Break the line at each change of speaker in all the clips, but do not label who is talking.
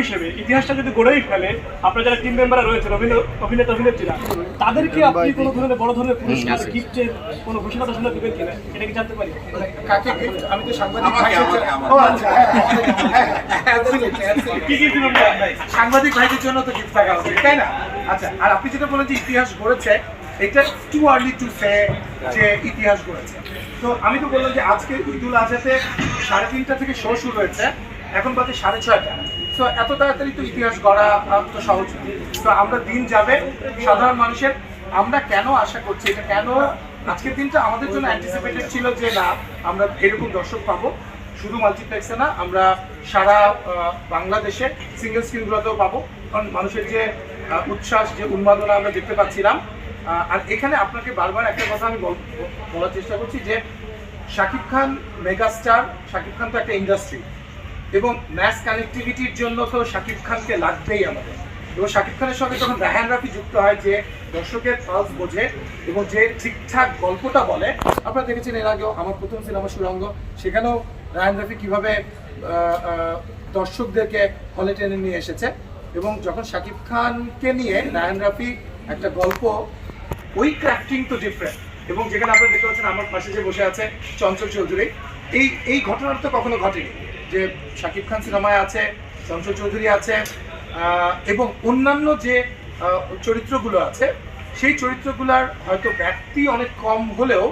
হিসেবে ইতিহাসটা যদি গড়েই ফেলে আপনার যারা টিম মেম্বাররা রয়েছেন অভিনেতা অভিনেত্রীরা তাদেরকে আপনি কোনো ধরনের বড় ধরনের পুরস্কার গিফটের কোনো ঘোষণা টোষণা দেবেন কিনা? এটা কি জানতে পারি?
কাকে? আমি তো সাংবাদিক.
কি কি দিবেন ভাই?
সাংবাদিক ভাইদের জন্য তো গিফট থাকা উচিত তাই না? আচ্ছা আর আপনি যেটা বলেন যে ইতিহাস গড়েছে এটা টু আর্লি টু সে যে ইতিহাস গড়েছে। তো আমি তো বললাম যে আজকে ঈদুল আজহাতে সাড়ে তিনটা থেকে শো শুরু হয়েছে এখন বাজে সাড়ে ছয়টা। তো এত তাড়াতাড়ি তো ইতিহাস গড়া তো সহজ। তো আমরা দিন যাবে, সাধারণ মানুষের। আমরা কেন আশা করছি এটা? কেন আজকের দিনটা আমাদের জন্য অ্যান্টিসিপেটেড ছিল যে, না, আমরা এরকম দর্শক পাবো? শুধু মাল্টিপ্লেক্সে না, আমরা সারা বাংলাদেশে সিঙ্গেল স্ক্রিনগুলোতেও পাবো। কারণ মানুষের যে উচ্ছ্বাস, যে উন্মাদনা আমরা দেখতে পাচ্ছিলাম আর এখানে আপনাকে বারবার একটা কথা আমি বল- বলার চেষ্টা করছি যে, শাকিব খান মেগাস্টার শাকিব খান তো একটা ইন্ডাস্ট্রি এবং ম্যাস কানেক্টিভিটির জন্য তো শাকিব খানকে লাগবেই আমাদের। এবং শাকিব খানের সঙ্গে যখন রাহান রাফি যুক্ত হয়, যে দর্শকের পালস বোঝে এবং যে ঠিকঠাক গল্পটা বলে, আপনারা দেখেছেন এর আগেও আমার প্রথম সিনেমা সুরঙ্গ, সেখানেও রাহান রাফি কীভাবে দর্শকদেরকে হলে টেনে নিয়ে এসেছে এবং যখন শাকিব খানকে নিয়ে রায়ান রাফি একটা গল্প, ওই ক্রাফটিং তো ডিফারেন্ট এবং যেখানে আপনারা দেখতে পাচ্ছেন আমার পাশে যে বসে আছে চঞ্চল চৌধুরী, এই এই ঘটনাটা তো কখনো ঘটেনি। যে শাকিব খান সিনেমায় আছে চঞ্চল চৌধুরী আছে এবং অন্যান্য যে চরিত্রগুলো আছে, সেই চরিত্রগুলোর হয়তো ব্যক্তি অনেক কম হলেও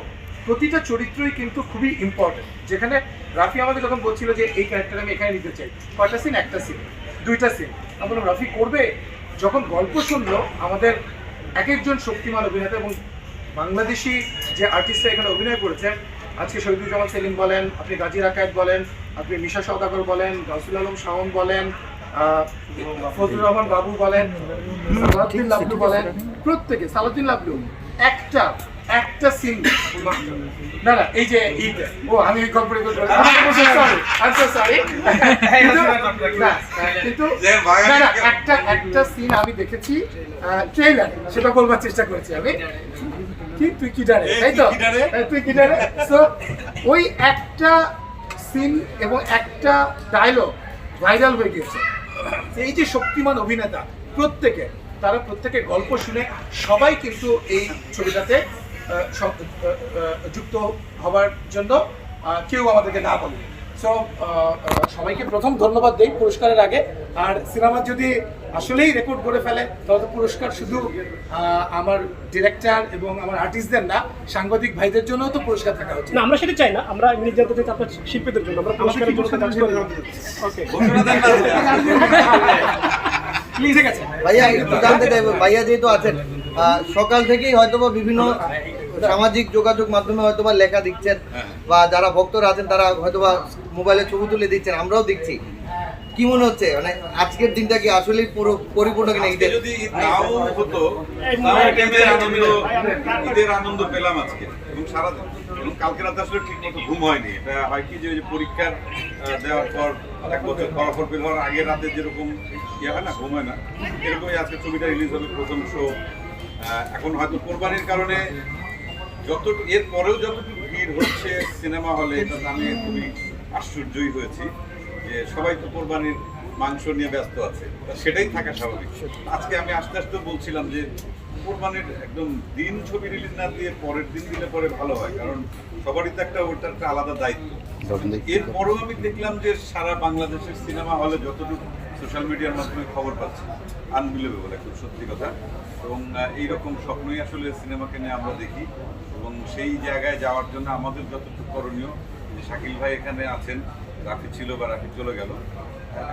প্রতিটা চরিত্রই কিন্তু খুবই ইম্পর্টেন্ট যেখানে রাফি আমাকে যখন বলছিল যে, এই ক্যারেক্টার আমি এখানে নিতে চাই। কয়টা সিন একটা সিন দুইটা সিন আমি বললাম, রাফি করবে? যখন গল্প শুনলো, আমাদের এক একজন শক্তিমান অভিনেতা এবং বাংলাদেশি যে আর্টিস্টরা এখানে অভিনয় করেছে আজকে শহীদুজ্জামান সেলিম বলেন, আপনি গাজী রাকায়েত বলেন, আপনি মিশা সদাগর বলেন, গাউসুল আলম শাওন বলেন ফজলুর রহমান বাবু বলেন, সালাউদ্দিন লাবলু বলেন, প্রত্যেকে, সালাউদ্দিন লাবলু, একটা একটা সিন না না এই যে ও আমি গল্পটা সরি আই সরি কিন্তু না না একটা একটা সিন আমি দেখেছি ট্রেলার সেটা বলবার চেষ্টা করেছি আমি। কি তুই কি জানে তাই তো? হ্যাঁ, তুই কি জানে সো ওই একটা সিন এবং একটা ডায়লগ ভাইরাল হয়ে গিয়েছে। এই যে শক্তিমান অভিনেতা প্রত্যেকে তারা প্রত্যেকে গল্প শুনে সবাই কিন্তু এই ছবিটাতে যুক্ত হবার জন্য কেউ আমাদেরকে না বলে। সো সবাইকে প্রথম ধন্যবাদ দেই পুরস্কারের আগে। আর সিনেমা যদি আসলেই রেকর্ড করে ফেলে তাহলে তো পুরস্কার শুধু আমার ডিরেক্টর এবং আমার আর্টিস্টদের না সাংবাদিক ভাইদের জন্যও তো পুরস্কার থাকা উচিত।
না আমরা সেটা চাই না। আমরা এমনি জানতে চাই আপনার শিল্পীদের জন্য। আমরা পুরস্কারের জন্য কাজ করি। ওকে
না।
ঠিক আছে
ভাইয়া একটু জানতে চাইব ভাইয়া যেহেতু আছেন সকাল থেকেই হয়তোবা বিভিন্ন সামাজিক যোগাযোগ মাধ্যমে হয়তোবা লেখা দিচ্ছেন বা যারা ভক্তরা আছেন তারা হয়তোবা মোবাইলে ছবি তুলে দিচ্ছেন আমরাও দেখছি। কি মনে হচ্ছে? মানে আজকের দিনটা কি আসলেই পুরো পরিপূর্ণ কিনা ঈদের?
যদি নাও হতো ঈদের আনন্দ পেলাম আজকে এবং সারাদিন। কালকে রাতে আসলে ঠিক মতো ঘুম হয়নি। এটা হয় কি যে পরীক্ষার দেওয়ার পর এক বছর ফলাফল বের হওয়ার আগের রাতে যেরকম ইয়ে হয় না, ঘুম হয় না, এরকমই আজকে ছবিটা রিলিজ হবে প্রথম শো এখন হয়তো কোরবানির কারণে যত, এর পরেও যতটুকু ভিড় হচ্ছে সিনেমা হলে এটাতে আমি খুবই আশ্চর্যই হয়েছি যে সবাই তো কোরবানির মাংস নিয়ে ব্যস্ত আছে। সেটাই থাকা স্বাভাবিক। আজকে আমি আস্তে আস্তে বলছিলাম যে, কোরবানির একদম দিন ছবি রিলিজ না দিয়ে পরের দিন দিলে পরে ভালো হয়, কারণ সবারই তো একটা ওটার একটা আলাদা দায়িত্ব। এরপরেও আমি দেখলাম যে সারা বাংলাদেশের সিনেমা হলে যতটুকু সোশ্যাল মিডিয়ার মাধ্যমে খবর পাচ্ছি আনবিলিভেবল একদম সত্যি কথা। এবং এইরকম স্বপ্নই আসলে সিনেমাকে নিয়ে আমরা দেখি। এবং সেই জায়গায় যাওয়ার জন্য আমাদের যতটুকু করণীয়, যে শাকিল ভাই এখানে আছেন রাফি ছিল বা রাফি চলে গেল।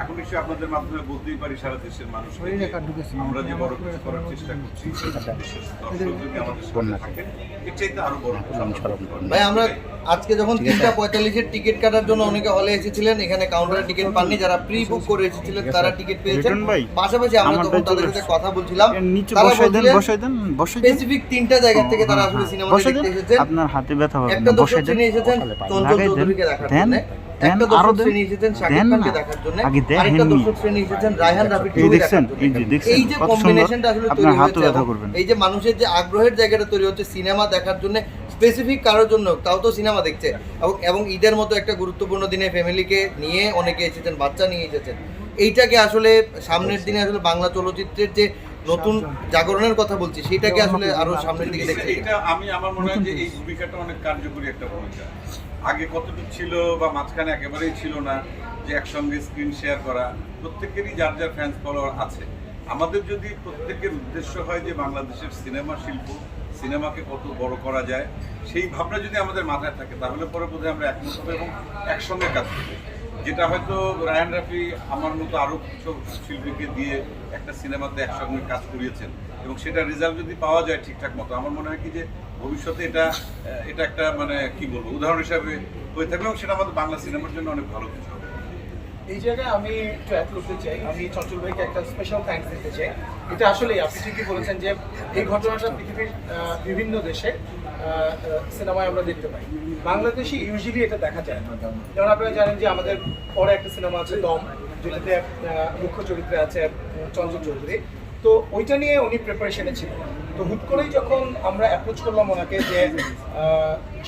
এখন নিশ্চয়ই আপনাদের মাধ্যমে বলতেই পারি সারা দেশের মানুষ আমরা যে বড় কিছু করার চেষ্টা করছি দেশের দর্শক যদি আমাদের সাথে থাকেন এর চাইতে আরও বড় কিছু আমরা করতে পারব।
ভাই আমরা আজকে যখন তিনটা পঁয়তাল্লিশের টিকিট কাটার জন্য অনেকে হলে এসেছিলেন এখানে কাউন্টারে টিকিট পাননি যারা প্রি বুক করে এসেছিলেন তারা টিকিট পেয়েছেন। পাশাপাশি আমরা
ভাই
তাদের সাথে কথা বলছিলাম। তারা
বসাই দেন
বলছিলেন
বসাই দেন
স্পেসিফিক তিনটা জায়গা থেকে তারা আসলে সিনেমা দেখতে এসেছেন।
আপনার হাতে ব্যথা হবে
একটা দর্শক এসেছেন চঞ্চল চৌধুরীকে দেখার জন্য।
দেন।
আরও রায়হান
এই দেখছেন
দেখার
এই যে
জন্য।
দেখছেন
এই যে কম্বিনেশনটা আসলে তৈরি
আপনার হাতও ব্যথা করবেন
এই যে মানুষের যে আগ্রহের জায়গাটা তৈরি হচ্ছে সিনেমা দেখার জন্য স্পেসিফিক কারোর জন্য তাও তো সিনেমা দেখছে। এবং এবং ঈদের মতো একটা গুরুত্বপূর্ণ দিনে ফ্যামিলিকে নিয়ে অনেকে এসেছেন বাচ্চা নিয়ে এসেছেন। এইটাকে আসলে সামনের দিনে আসলে বাংলা চলচ্চিত্রের যে নতুন জাগরণের কথা বলছি সেটাকে আসলে আরও সামনের দিকে দেখতে
এটা আমি আমার মনে হয় যে এই ভূমিকাটা অনেক কার্যকরী একটা ভূমিকা। আগে কতটুকু ছিল বা মাঝখানে একেবারেই ছিল না যে একসঙ্গে স্ক্রিন শেয়ার করা, প্রত্যেকেরই যার যার ফ্যান্স ফলোয়ার আছে। আমাদের যদি প্রত্যেকের উদ্দেশ্য হয় যে বাংলাদেশের সিনেমা শিল্প সিনেমাকে কত বড় করা যায়, সেই ভাবনা যদি আমাদের মাথায় থাকে, তাহলে পরে বোধহয় আমরা একমত হবে এবং একসঙ্গে কাজ করব। যেটা হয়তো রায়ান রাফি আমার মতো আরও কিছু শিল্পীকে দিয়ে একটা সিনেমাতে একসঙ্গে কাজ করিয়েছেন। এবং সেটা রেজাল্ট যদি পাওয়া যায় ঠিকঠাক মতো, আমার মনে হয় কি যে ভবিষ্যতে এটা এটা একটা মানে কি বলব, উদাহরণ হিসাবে হয়ে থাকবে এবং সেটা আমাদের বাংলা সিনেমার জন্য অনেক ভালো কিছু
এই জায়গায় আমি একটু অ্যাড করতে চাই। আমি চঞ্চল ভাইকে একটা স্পেশাল থ্যাঙ্কস দিতে চাই। এটা আসলে আপনি ঠিকই বলেছেন যে এই ঘটনাটা পৃথিবীর বিভিন্ন দেশে সিনেমায় আমরা দেখতে পাই। বাংলাদেশে ইউজুয়ালি এটা দেখা যায় না। যেমন আপনারা জানেন যে আমাদের পরে একটা সিনেমা আছে দম, যেটাতে মুখ্য চরিত্রে আছে চঞ্চল চৌধুরী। তো ওইটা নিয়ে উনি প্রিপারেশনে ছিলেন। তো হুট করেই যখন আমরা অ্যাপ্রোচ করলাম ওনাকে যে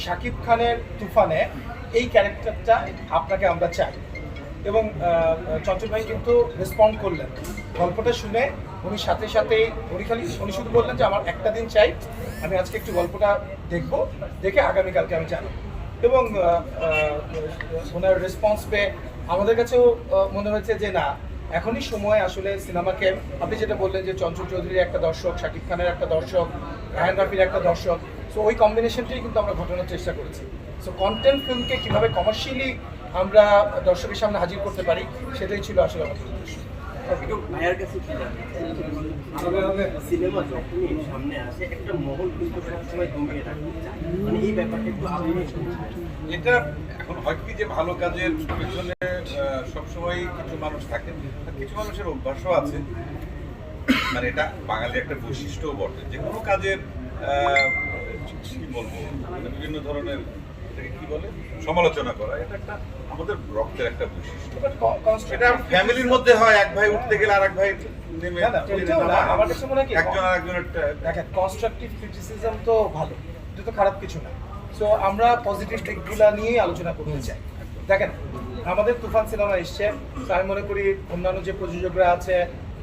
শাকিব খানের তুফানে এই ক্যারেক্টারটা আপনাকে আমরা চাই। এবং চঞ্চল ভাই কিন্তু রেসপন্ড করলেন। গল্পটা শুনে উনি সাথে সাথে উনি খালি, উনি শুধু বললেন যে, আমার একটা দিন চাই, আমি আজকে একটু গল্পটা দেখব, দেখে আগামীকালকে আমি জানি এবং ওনার রেসপন্স পেয়ে আমাদের কাছেও মনে হয়েছে যে, না এখনই সময় আসলে সিনেমাকে। আপনি যেটা বললেন যে চঞ্চল চৌধুরীর একটা দর্শক, শাকিব খানের একটা দর্শক রায়ন রাফির একটা দর্শক। সো ওই কম্বিনেশনটাই কিন্তু আমরা ঘটানোর চেষ্টা করেছি। সো কন্টেন্ট ফিল্মকে কীভাবে কমার্শিয়ালি আমরা দর্শকের সামনে হাজির করতে পারি, সেটাই ছিল আসলে আমাদের উদ্দেশ্য।
একটু ভাইয়ার কাছে সিনেমা যখনই সামনে আসে, একটা মহল কিন্তু সবসময় দমিয়ে রাখতে মানে এই ব্যাপারটা একটু আপনি
এটা এখন হয় কি যে ভালো কাজের পেছনে সবসময় কিছু মানুষ থাকেন কিছু মানুষের অভ্যাসও আছে। মানে এটা বাঙালি একটা বৈশিষ্ট্যও বটে। যে কোনো কাজের কি বলব? বিভিন্ন ধরনের এটাকে কি বলে? সমালোচনা করা। এটা একটা আমাদের রক্তের একটা বৈশিষ্ট্য। এটা ফ্যামিলির মধ্যে হয় এক ভাই উঠতে গেলে আর এক ভাই নেমে
আমার কাছে মনে হয়
একজন আর একজনের
দেখেন কনস্ট্রাকটিভ ক্রিটিসিজম তো ভালো এটা তো খারাপ কিছু না। সো আমরা পজিটিভ দিকগুলো নিয়েই আলোচনা করতে চাই। দেখেন আমাদের তুফান সিনেমা এসছে আমি মনে করি অন্যান্য যে প্রযোজকরা আছে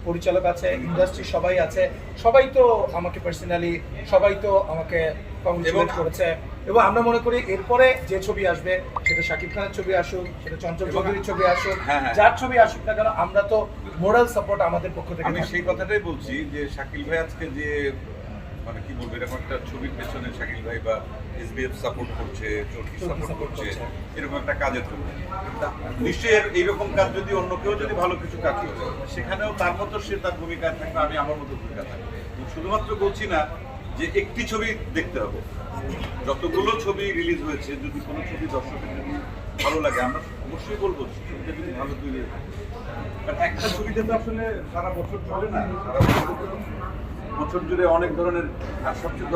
পরিচালক আছে ইন্ডাস্ট্রি সবাই আছে সবাই তো আমাকে পার্সোনালি সবাই তো আমাকে কংগ্রেচুলেট
এবং-
করেছে এবং আমরা মনে করি এরপরে যে ছবি আসবে সেটা শাকিব খানের ছবি আসুক সেটা চঞ্চল চৌধুরীর ছবি আসুক
হ্যাঁ, হ্যাঁ।
যার ছবি আসুক না কেন আমরা তো মোরাল সাপোর্ট আমাদের পক্ষ থেকে
আমি সেই কথাটাই বলছি যে শাকিল ভাই আজকে যে বলব এরকম একটা ছবির পেছনে শাকিল ভাই বা এসবিএফ সাপোর্ট করছে চরকি সাপোর্ট করছে। এরকম একটা কাজের জন্য নিশ্চয়ই এইরকম কাজ যদি অন্য কেউ যদি ভালো কিছু কাজ করে সেখানেও তার মতো সে তার ভূমিকায় থাকবে আমি আমার মতো ভূমিকা থাকবে শুধুমাত্র বলছি না যে একটি ছবি দেখতে হবে যতগুলো ছবি রিলিজ হয়েছে যদি কোনো ছবি দর্শকের যদি ভালো লাগে আমরা অবশ্যই বলব ছবিটা যদি ভালো তৈরি। কারণ একটা ছবিতে তো আসলে সারা বছর চলে না সারা বছর বছর জুড়ে অনেক ধরনের সবচেয়ে